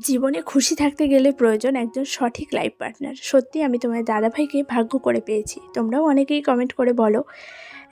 জীবনে খুশি থাকতে গেলে প্রয়োজন একজন সঠিক লাইফ পার্টনার সত্যি আমি তোমার দাদাভাইকে ভাগ্য করে পেয়েছি। তোমরাও অনেকেই কমেন্ট করে বলো।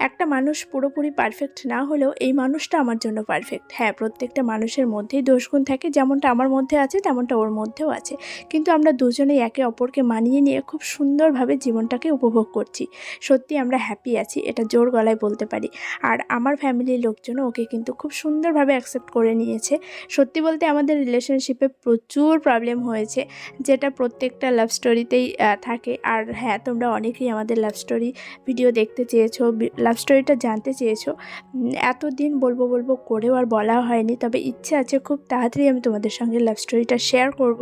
একটা মানুষ পুরোপুরি পারফেক্ট না হলেও এই মানুষটা আমার জন্য পারফেক্ট হ্যাঁ প্রত্যেকটা মানুষের মধ্যেই দোষগুণ থাকে, যেমনটা আমার মধ্যে আছে, তেমনটা ওর মধ্যেও আছে। কিন্তু আমরা দুজনেই একে অপরকে মানিয়ে নিয়ে খুব সুন্দরভাবে জীবনটাকে উপভোগ করছি। সত্যি আমরা হ্যাপি আছি, এটা জোর গলায় বলতে পারি। আর আমার ফ্যামিলির লোকজনও ওকে কিন্তু খুব সুন্দরভাবে অ্যাকসেপ্ট করে নিয়েছে। সত্যি বলতে আমাদের রিলেশনশিপে প্রচুর প্রবলেম হয়েছে, যেটা প্রত্যেকটা লাভ স্টোরিতেই থাকে। আর হ্যাঁ তোমরা অনেকেই আমাদের লাভ স্টোরি ভিডিও দেখতে চেয়েছো লাভ স্টোরিটা জানতে চেয়েছো এতদিন বলব বলব করেও আর বলা হয়নি, তবে ইচ্ছে আছে খুব তাড়াতাড়ি আমি তোমাদের সঙ্গে লাভ স্টোরিটা শেয়ার করব।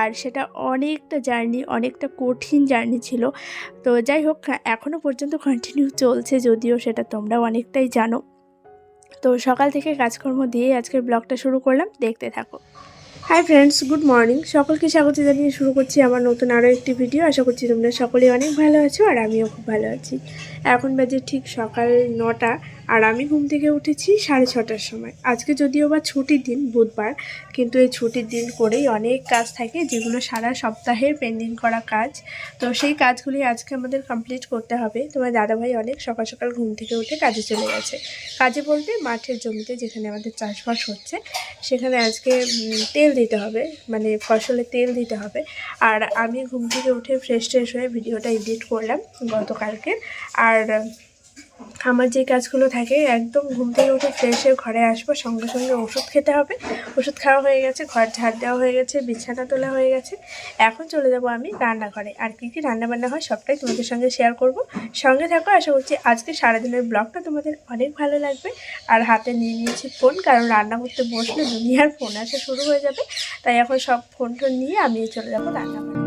আর সেটা অনেকটা জার্নি অনেকটা কঠিন জার্নি ছিল। তো যাই হোক এখনও পর্যন্ত কন্টিনিউ চলছে যদিও সেটা তোমরাও অনেকটাই জানো। তো সকাল থেকে কাজকর্ম দিয়ে আজকের ব্লগটা শুরু করলাম, দেখতে থাকো। হাই ফ্রেন্ডস গুড মর্নিং সকলকে স্বাগত জানিয়ে শুরু করছি আমার নতুন আরও একটি ভিডিও আশা করছি তোমরা সকলেই অনেক ভালো আছো আর আমিও খুব ভালো আছি। এখন বাজে ঠিক সকাল নটা। আর আমি ঘুম থেকে উঠেছি সাড়ে ছটার সময়। আজকে যদিও বা ছুটির দিন, বুধবার, কিন্তু এই ছুটির দিন করেই অনেক কাজ থাকে, যেগুলো সারা সপ্তাহের পেন্ডিং করা কাজ। তো সেই কাজগুলি আজকে আমাদের কমপ্লিট করতে হবে। তোমার দাদাভাই অনেক সকাল সকাল ঘুম থেকে উঠে কাজে চলে গেছে। কাজে বলতে মাঠের জমিতে যেখানে আমাদের চাষবাস হচ্ছে, সেখানে আজকে তেল দিতে হবে মানে ফসলে তেল দিতে হবে। আর আমি ঘুম থেকে উঠে ফ্রেশ ট্রেশ হয়ে ভিডিওটা এডিট করলাম গতকালকে। আর আমার যে কাজগুলো থাকে, একদম ঘুম থেকে উঠে ফ্রেশ হয়ে ঘরে আসব, সঙ্গে সঙ্গে ওষুধ খেতে হবে। ওষুধ খাওয়া হয়ে গেছে, ঘর ঝাড় দেওয়া হয়ে গেছে, বিছানা তোলা হয়ে গেছে। এখন চলে যাব আমি রান্নাঘরে। আর কী কী রান্নাবান্না হয় সবটাই তোমাদের সঙ্গে শেয়ার করব। সঙ্গে থাকো, আশা করছি আজকে সারাদিনের ব্লগটা তোমাদের অনেক ভালো লাগবে। আর হাতে নিয়ে নিয়েছি ফোন কারণ রান্না করতে বসলে দুনিয়ার ফোন আসা শুরু হয়ে যাবে। তাই এখন সব ফোন টোন নিয়ে আমি চলে যাব রান্নাঘরে।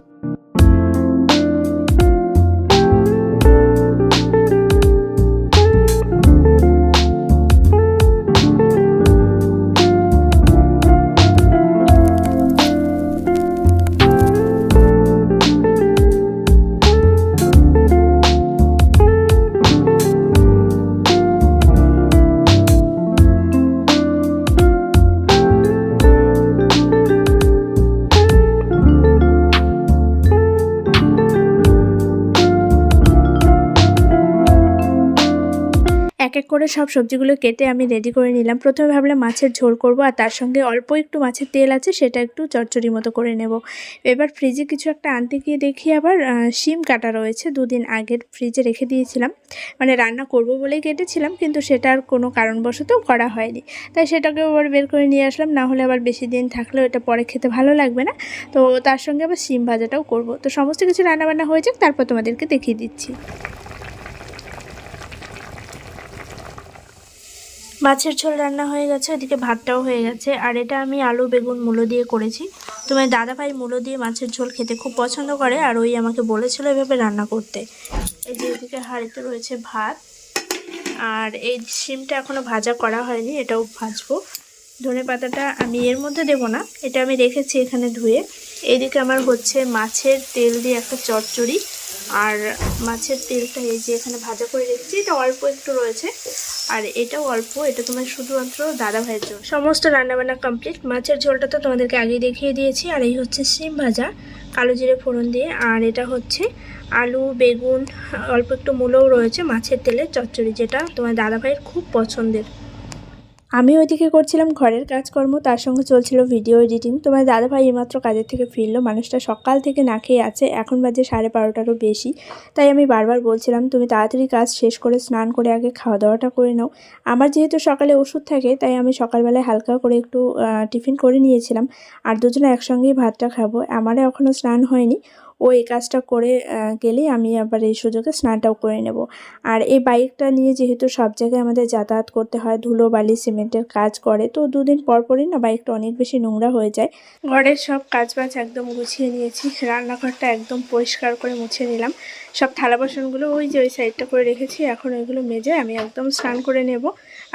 এক করে সব সবজিগুলো কেটে আমি রেডি করে নিলাম। প্রথমে ভাবলাম মাছের ঝোল করব আর তার সঙ্গে অল্প একটু মাছের তেল আছে, সেটা একটু চচ্চড়ি মতো করে নেব। এবার ফ্রিজে কিছু একটা আনতে গিয়ে দেখি আবার শিম কাটা রয়েছে, দুদিন আগের ফ্রিজে রেখে দিয়েছিলাম। মানে রান্না করব বলেই কেটেছিলাম, কিন্তু সেটা আর কোনো কারণবশত করা হয়নি। তাই সেটাকে আবার বের করে নিয়ে আসলাম, না হলে আবার বেশি দিন থাকলেও এটা পরে খেতে ভালো লাগবে না। তো তার সঙ্গে আবার শিম ভাজাটাও করব। তো সমস্ত কিছু রান্নাবান্না হয়ে যাক, তারপর তোমাদেরকে দেখিয়ে দিচ্ছি। মাছের ঝোল রান্না হয়ে গেছে, ওদিকে ভাতটাও হয়ে গেছে। আর এটা আমি আলু, বেগুন, মূলো দিয়ে করেছি। তোমার দাদা ভাই মূলো দিয়ে মাছের ঝোল খেতে খুব পছন্দ করে, আর ওই আমাকে বলেছিল এভাবে রান্না করতে। এই যে এদিকে হাঁড়িতে রয়েছে ভাত, আর এই শিমটা এখনও ভাজা করা হয়নি, এটাও ভাজবো। ধনে পাতাটা আমি এর মধ্যে দেব না, এটা আমি রেখেছি এখানে ধুয়ে। এইদিকে আমার হচ্ছে মাছের তেল দিয়ে একটা চচ্চড়ি, আর মাছের তেলটা এই যে এখানে ভাজা করে রেখেছি, এটা অল্প একটু রয়েছে। আর এটাও অল্প, এটা তোমার শুধুমাত্র দাদা ভাইয়ের জন্য সমস্ত রান্নাবান্না কমপ্লিট মাছের ঝোলটা তো তোমাদেরকে আগেই দেখিয়ে দিয়েছি। আর এই হচ্ছে সিম ভাজা, কালো জিরে ফোড়ন দিয়ে। আর এটা হচ্ছে আলু, বেগুন, অল্প একটু মূলও রয়েছে মাছের তেলে, চচ্চড়ি, যেটা তোমার দাদা ভাইয়ের খুব পছন্দের। আমি ওইদিকে করছিলাম ঘরের কাজকর্ম, তার সঙ্গে চলছিল ভিডিও এডিটিং তোমার দাদাভাই এইমাত্র কাজের থেকে ফিরলো, মানুষটা সকাল থেকে না খেয়ে আছে, এখন বাজে সাড়ে বারোটারও বেশি। তাই আমি বারবার বলছিলাম, তুমি তাড়াতাড়ি কাজ শেষ করে, স্নান করে আগে খাওয়া দাওয়াটা করে নাও। আমার যেহেতু সকালে ওষুধ থাকে, তাই আমি সকালবেলায় হালকা করে একটু টিফিন করে নিয়েছিলাম। আর দুজনে একসঙ্গেই ভাতটা খাব। আমারও এখনও স্নান হয়নি। ও এই কাজটা করে গেলেই আমি আবার এই সুযোগে স্নানটাও করে নেব। আর এই বাইকটা নিয়ে যেহেতু সব জায়গায় আমাদের যাতায়াত করতে হয়, ধুলো, বালি, সিমেন্টের কাজ করে, তো দুদিন পর পরই না বাইকটা অনেক বেশি নোংরা হয়ে যায়। ঘরের সব কাজ বাজ একদম গুছিয়ে নিয়েছি, রান্নাঘরটা একদম পরিষ্কার করে মুছে নিলাম। সব থালা বাসনগুলো ওই যে ওই সাইডটা করে রেখেছি, এখন ওইগুলো মেজে আমি একদম স্নান করে নেব।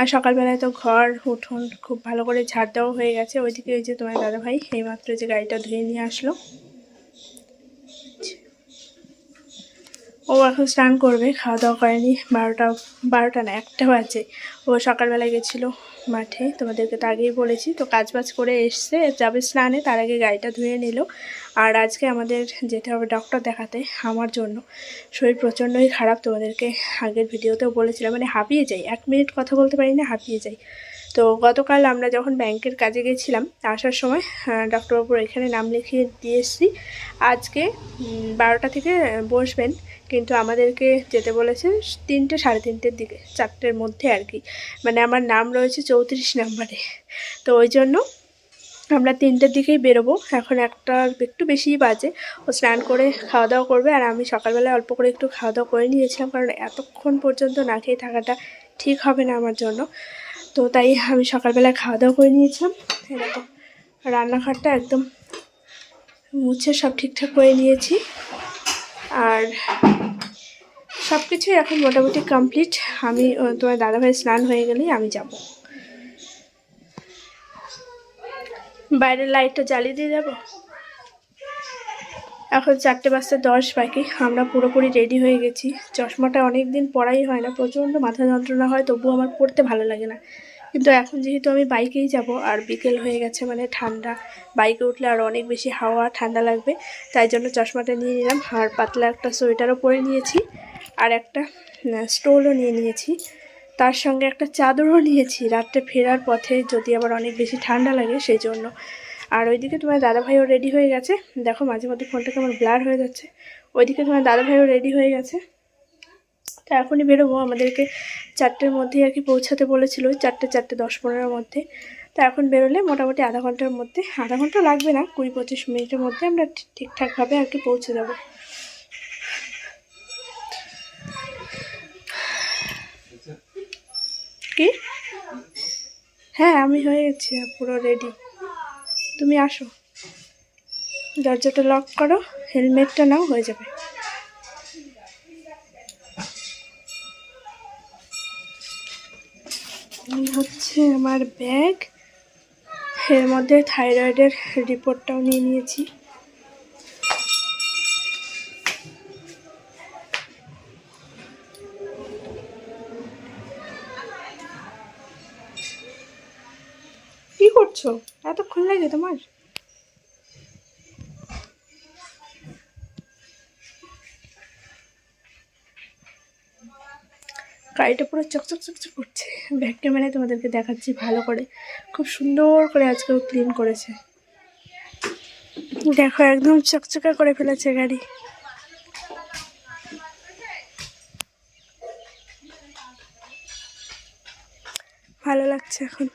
আর সকালবেলায় তো ঘর, উঠোন খুব ভালো করে ঝাড় দেওয়া হয়ে গেছে। ওইদিকে ওই যে তোমার দাদাভাই এইমাত্র যে গাড়িটা ধুয়ে নিয়ে আসলো। ও এখন স্নান করবে, খাওয়া দাওয়া করেনি, বারোটা বারোটা না, একটা বাজে। ও সকালবেলায় গেছিল মাঠে, তোমাদেরকে তো আগেই বলেছি, তো কাজ বাজ করে এসছে, যাবে স্নানে, তার আগে গাড়িটা ধুয়ে নিল। আর আজকে আমাদের যেতে হবে ডক্টর দেখাতে, আমার জন্য। শরীর প্রচণ্ডই খারাপ, তোমাদেরকে আগের ভিডিওতেও বলেছিলাম মানে হাঁপিয়ে যাই, এক মিনিট কথা বলতে পারি না, হাঁপিয়ে যাই। তো গতকাল আমরা যখন ব্যাংকের কাজে গেছিলাম, আসার সময় ডক্টরবাবুর এখানে নাম লিখিয়ে দিয়ে এসেছি। আজকে বারোটা থেকে বসবেন কিন্তু আমাদেরকে যেতে বলেছে তিনটে, সাড়ে তিনটের দিকে, চারটের মধ্যে আর কি। মানে আমার নাম রয়েছে চৌত্রিশ নাম্বারে। তো ওই জন্য আমরা তিনটের দিকেই বেরোবো। এখন একটা একটু বেশিই বাজে, ও স্নান করে খাওয়া দাওয়া করবে আর আমি সকালবেলায় অল্প করে একটু খাওয়া দাওয়া করে নিয়েছিলাম কারণ এতক্ষণ পর্যন্ত না খেয়ে থাকাটা ঠিক হবে না আমার জন্য। তো তাই আমি সকালবেলায় খাওয়া দাওয়া করে নিয়েছিলাম। এরকম রান্নাঘরটা একদম মুছে সব ঠিকঠাক করে নিয়েছি। আর সব কিছুই এখন মোটামুটি কমপ্লিট আমি তোমার দাদাভাই স্নান হয়ে গেলেই আমি যাব। বাইরের লাইটটা জ্বালিয়ে দিয়ে যাব। এখন চারটে বাজতে দশ বাকি। আমরা পুরোপুরি রেডি হয়ে গেছি। চশমাটা অনেক দিন পরাই হয় না। প্রচণ্ড মাথা যন্ত্রণা হয়, তবুও আমার পড়তে ভালো লাগে না। কিন্তু এখন যেহেতু আমি বাইকেই যাব, আর বিকেল হয়ে গেছে মানে ঠান্ডা। বাইকে উঠলে আর অনেক বেশি হাওয়া, ঠান্ডা লাগবে। তাই জন্য চশমাটা নিয়ে নিলাম। আর পাতলা একটা সোয়েটারও পরে নিয়েছি। আর একটা স্টোলও নিয়ে নিয়েছি। তার সঙ্গে একটা চাদরও নিয়েছি রাত্রে ফেরার পথে, যদি আবার অনেক বেশি ঠান্ডা লাগে সেই জন্য আর ওইদিকে তোমার দাদাভাইও রেডি হয়ে গেছে। দেখো মাঝে মধ্যে ফোনটা কেমন ব্লার হয়ে যাচ্ছে। ওইদিকে তোমার দাদাভাইও রেডি হয়ে গেছে। তা এখনই বেরোবো। আমাদেরকে চারটের মধ্যেই আর কি পৌঁছাতে বলেছিল, চারটে চারটে, দশ, পনেরোর মধ্যে। তা এখন বেরোলে মোটামুটি আধা ঘণ্টার মধ্যে, আধা ঘণ্টা লাগবে না, কুড়ি, পঁচিশ মিনিটের মধ্যে আমরা ঠিকঠাকভাবে আর কি পৌঁছে যাব। কি? হ্যাঁ আমি হয়ে গেছি পুরো রেডি তুমি আসো। দরজাটা লক করো হেলমেটটা নাও, হয়ে যাবে। হচ্ছে আমার ব্যাগ এর মধ্যে থাইরয়েডের রিপোর্টটাও নিয়ে নিয়েছি। করছ? এতক্ষণ লাগে তোমার? গাড়িটা পুরো চকচক চকচক করছে। ব্যাক তোমাদেরকে দেখাচ্ছি ভালো করে। খুব সুন্দর করে আজকেও ক্লিন করেছে। দেখো, একদম চকচকা করে ফেলেছে গাড়ি। ভালো লাগছে এখন।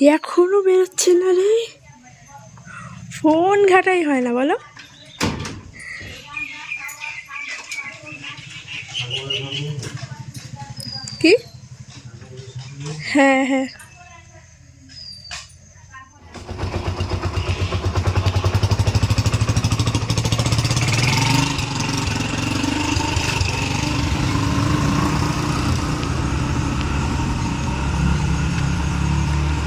এখনও বেরোচ্ছে না রে। ফোন ঘাটাই হয় না বলো। কি? হ্যাঁ হ্যাঁ।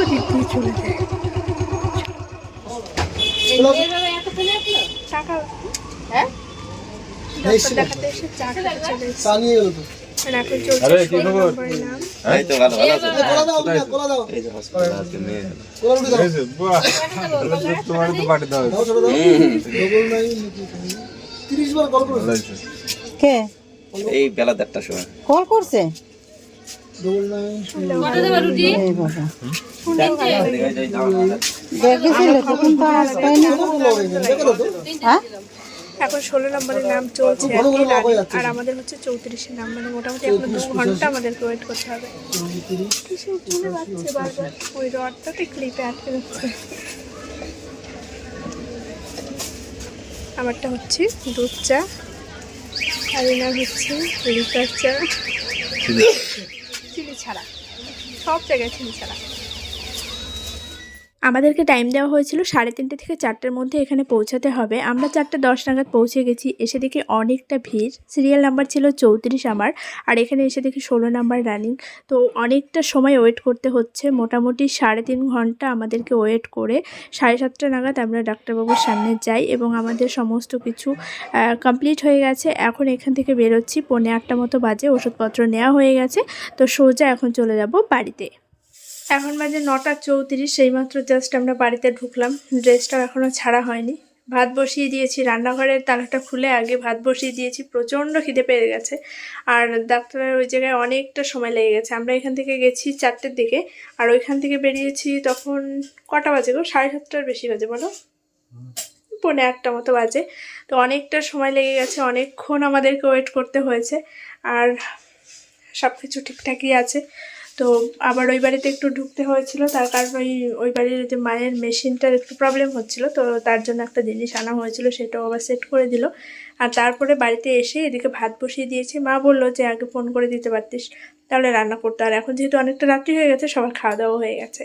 কল করেছে। ভালো হয়েছে। কে? এই বেলা দেড়টার সময়। কল করছে? এখন ষোলো নম্বরের নাম চলছে আর আমাদের হচ্ছে চৌত্রিশের নাম মানে মোটামুটি এখন দু ঘণ্টা আমাদেরকে ওয়েট করতে হবে। ওই রডটাতে ক্লিপে আটকে যাচ্ছে আমারটা হচ্ছে দুধ চা আর এনার হচ্ছে লিকার চা। চিনি ছাড়া। সব জায়গায় চিনি ছাড়া। আমাদেরকে টাইম দেওয়া হয়েছিল সাড়ে তিনটে থেকে চারটের মধ্যে এখানে পৌঁছাতে হবে। আমরা চারটে দশ নাগাদ পৌঁছে গেছি, এসে দেখি অনেকটা ভিড়। সিরিয়াল নাম্বার ছিল চৌত্রিশ আমার, আর এখানে এসে দেখি ষোলো নাম্বার রানিং তো অনেকটা সময় ওয়েট করতে হচ্ছে, মোটামুটি সাড়ে তিন ঘণ্টা আমাদেরকে ওয়েট করে সাড়ে সাতটা নাগাদ আমরা ডাক্তারবাবুর সামনে যাই এবং আমাদের সমস্ত কিছু কমপ্লিট হয়ে গেছে। এখন এখান থেকে বেরোচ্ছি, পৌনে আটটা মতো বাজে, ওষুধপত্র নেওয়া হয়ে গেছে। তো সোজা এখন চলে যাব বাড়িতে। এখন বাজে নটা চৌত্রিশ, সেইমাত্র জাস্ট আমরা বাড়িতে ঢুকলাম। ড্রেসটাও এখনও ছাড়া হয়নি। ভাত বসিয়ে দিয়েছি, রান্নাঘরের তালাটা খুলে আগে ভাত বসিয়ে দিয়েছি, প্রচণ্ড খিদে পেয়ে গেছে। আর ডাক্তারের ওই জায়গায় অনেকটা সময় লেগে গেছে। আমরা এখান থেকে গেছি চারটের দিকে, আর ওইখান থেকে বেরিয়েছি তখন কটা বাজে গো? সাড়ে সাতটার বেশি বাজে, বলো? পৌনে একটা মতো বাজে। তো অনেকটা সময় লেগে গেছে, অনেকক্ষণ আমাদেরকে ওয়েট করতে হয়েছে। আর সব কিছু ঠিকঠাকই আছে। তো আবার ওই বাড়িতে একটু ঢুকতে হয়েছিল। তার কারণ ওই ওই বাড়ির যে মায়ের মেশিনটার একটু প্রবলেম হচ্ছিল। তো তার জন্য একটা জিনিস আনা হয়েছিল, সেটাও আবার সেট করে দিল। আর তারপরে বাড়িতে এসে এদিকে ভাত বসিয়ে দিয়েছি। মা বলল যে, আগে ফোন করে দিতে পারতিস, তাহলে রান্না করতে। আর এখন যেহেতু অনেকটা রাত্রি হয়ে গেছে, সবার খাওয়া দাওয়া হয়ে গেছে।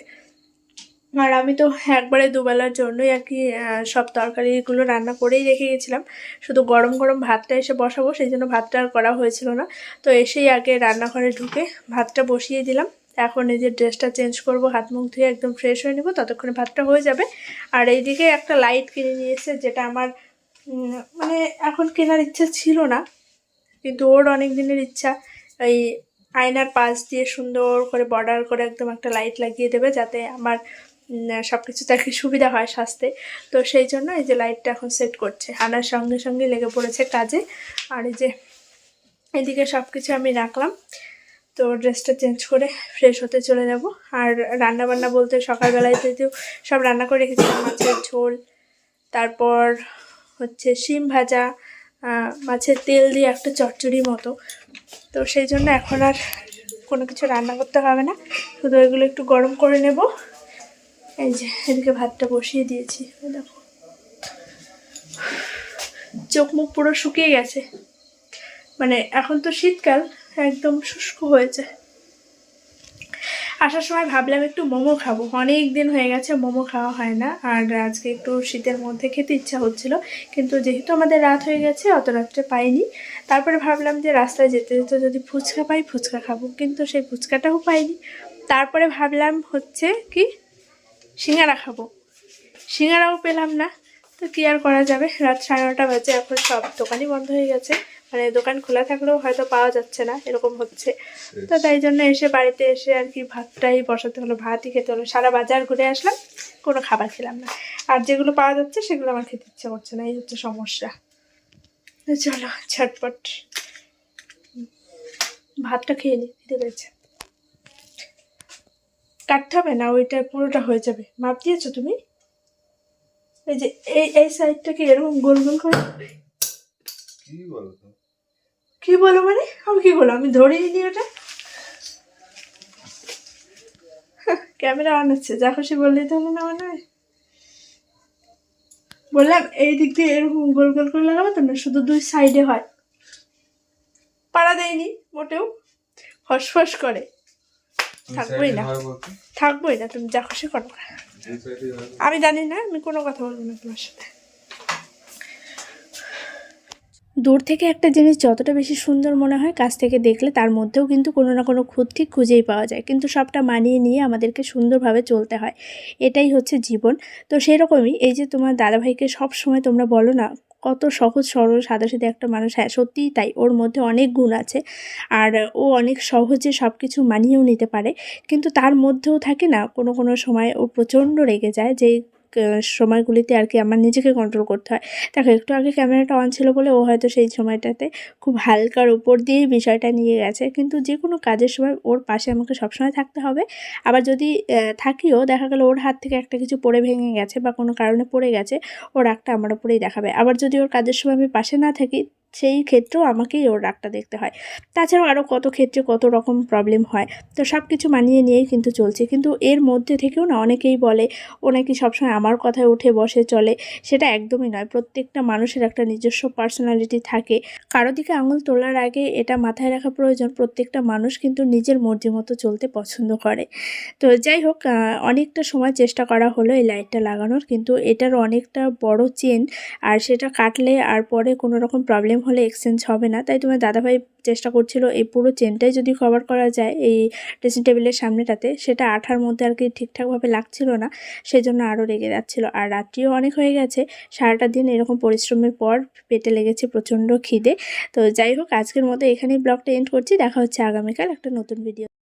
আর আমি তো একবারে দুবেলার জন্যই আর কি সব তরকারিগুলো রান্না করেই রেখে গেছিলাম। শুধু গরম গরম ভাতটা এসে বসাবো, সেই জন্য ভাতটা আর করা হয়েছিল না। তো এসেই আগে রান্নাঘরে ঢুকে ভাতটা বসিয়ে দিলাম। এখন এই যে ড্রেসটা চেঞ্জ করব, হাত মুখ ধুয়ে একদম ফ্রেশ হয়ে নেব, ততক্ষণে ভাতটা হয়ে যাবে। আর এইদিকে একটা লাইট কিনে নিয়ে এসে যেটা আমার মানে এখন কেনার ইচ্ছা ছিল না, কিন্তু ওর অনেক দিনের ইচ্ছা। এই আয়নার পাশ দিয়ে সুন্দর করে বর্ডার করে একদম একটা লাইট লাগিয়ে দেবে, যাতে আমার সব কিছুতে আর সুবিধা হয় সাজতে তো সেই জন্য এই যে লাইটটা এখন সেট করছে। আনার সঙ্গে সঙ্গে লেগে পড়েছে কাজে। আর এই যে এদিকে সব কিছু আমি রাখলাম। তো ড্রেসটা চেঞ্জ করে ফ্রেশ হতে চলে যাব। আর রান্না বান্না বলতে সকালবেলায় যেহেতু সব রান্না করে রেখেছিলাম, মাছের ঝোল, তারপর হচ্ছে শিম ভাজা মাছের তেল দিয়ে একটা চচ্চড়ি মতো। তো সেই জন্য এখন আর কোনো কিছু রান্না করতে হবে না। শুধু এগুলো একটু গরম করে নেব। এই যে, এদিকে ভাতটা বসিয়ে দিয়েছি দেখো। চোখ মুখ পুরো শুকিয়ে গেছে। মানে এখন তো শীতকাল, একদম শুষ্ক হয়েছে। আসার সময় ভাবলাম একটু মোমো খাব। অনেক দিন হয়ে গেছে মোমো খাওয়া হয় না, আর আজকে একটু শীতের মধ্যে খেতে ইচ্ছা হচ্ছিল। কিন্তু যেহেতু আমাদের রাত হয়ে গেছে, অত রাত্রে পাইনি। তারপরে ভাবলাম যে রাস্তায় যেতে যেতে যদি ফুচকা পাই, ফুচকা খাব। কিন্তু সেই ফুচকাটাও পাইনি। তারপরে ভাবলাম হচ্ছে কি সিঙ্গারা খাব। সিঙ্গারাও পেলাম না। তো কী আর করা যাবে? রাত সাড়ে নটা বাজে এখন সব দোকানই বন্ধ হয়ে গেছে। মানে দোকান খোলা থাকলেও হয়তো পাওয়া যাচ্ছে না এরকম হচ্ছে। তো তাই জন্য এসে বাড়িতে এসে আর কি ভাতটাই বসাতে হলো ভাতই খেতে হলো। সারা বাজার ঘুরে আসলাম কোনো খাবার খেলাম না। আর যেগুলো পাওয়া যাচ্ছে সেগুলো আমার খেতে ইচ্ছে করছে না এই হচ্ছে সমস্যা। চলো ঝটপট। ভাতটা খেয়ে নি খেতে পেয়েছে কাটতে হবে না ওইটা পুরোটা হয়ে যাবে? মাপ দিয়েছ তুমি? এই যে এই এই সাইডটাকে এরকম গোল গোল করে। কি বলতো কি বলো মানে? আমি কি বলো আমি ধরিয়ে নি ওটা? ক্যামেরা অন হচ্ছে যা খুশি বললেই তো না মনে হয়। বললাম এই দিক দিয়ে এরকম গোল গোল করে লাগাবো তো না শুধু দুই সাইডে হয়। পাড়া দেয়নি মোটেও। ফসফস করে। থাকবোই না। থাকবোই না তুমি যা খুশি করো। আমি জানি না আমি কোনো কথা বলব না তোমার সাথে। দূর থেকে একটা জিনিস যতটা বেশি সুন্দর মনে হয় কাছ থেকে দেখলে তার মধ্যেও কিন্তু কোনো না কোনো খুঁত ঠিক খুঁজেই পাওয়া যায়। কিন্তু সবটা মানিয়ে নিয়ে আমাদেরকে সুন্দরভাবে চলতে হয়। এটাই হচ্ছে জীবন। তো সেরকমই এই যে তোমার দাদাভাইকে সব সময় তোমরা বলো না কত সহজ, সরল সাদা সাদা একটা মানুষ। হ্যাঁ সত্যিই তাই। ওর মধ্যে অনেক গুণ আছে। আর ও অনেক সহজে সব কিছু মানিয়েও নিতে পারে। কিন্তু তার মধ্যেও থাকে না, কোনো কোনো সময় ও প্রচণ্ড রেগে যায় যে সময়গুলিতে আর কি আমার নিজেকে কন্ট্রোল করতে হয়। দেখো, একটু আগে ক্যামেরাটা অন ছিল বলে ও হয়তো সেই সময়টাতে খুব হালকার উপর দিয়ে বিষয়টা নিয়ে গেছে। কিন্তু যে কোনো কাজের সময় ওর পাশে আমাকে সবসময় থাকতে হবে। আবার যদি থাকিও, দেখা গেলো ওর হাত থেকে একটা কিছু পড়ে ভেঙে গেছে বা কোনো কারণে পড়ে গেছে ওর একটা আমার উপরেই দেখাবে। আবার যদি ওর কাজের সময় আমি পাশে না থাকি সেই ক্ষেত্রেও আমাকেই ওর রাগটা দেখতে হয়। তাছাড়াও আরও কত ক্ষেত্রে কত রকম প্রবলেম হয়, তো সব কিছু মানিয়ে নিয়েই কিন্তু চলছে। কিন্তু এর মধ্যে থেকেও না অনেকেই বলে, ও নাকি সবসময় আমার কথায় উঠে বসে চলে। সেটা একদমই নয়। প্রত্যেকটা মানুষের একটা নিজস্ব পার্সোনালিটি থাকে। কারও দিকে আঙুল তোলার আগে এটা মাথায় রাখা প্রয়োজন। প্রত্যেকটা মানুষ কিন্তু নিজের মর্জি মতো চলতে পছন্দ করে। তো যাই হোক অনেকটা সময় চেষ্টা করা হলো এই লাইটটা লাগানোর। কিন্তু এটার অনেকটা বড় চেন। আর সেটা কাটলে আর পরে কোনো রকম প্রবলেম হলে এক্সচেঞ্জ হবে না। তাই তোমার দাদাভাই চেষ্টা করছিল এই পুরো চেনটাই যদি কভার করা যায়, এই ড্রেসিং টেবিলের সামনেটাতে, সেটা আঠার মধ্যে আর কি ঠিকঠাকভাবে লাগছিল না, সেজন্য আরও রেগে যাচ্ছিল। আর রাত্রিও অনেক হয়ে গেছে, সারাটা দিন এরকম পরিশ্রমের পর পেটে লেগেছে প্রচণ্ড খিদে। তো যাই হোক, আজকের মতো এখানেই ব্লগটা এন্ড করছি। দেখা হচ্ছে আগামীকাল একটা নতুন ভিডিও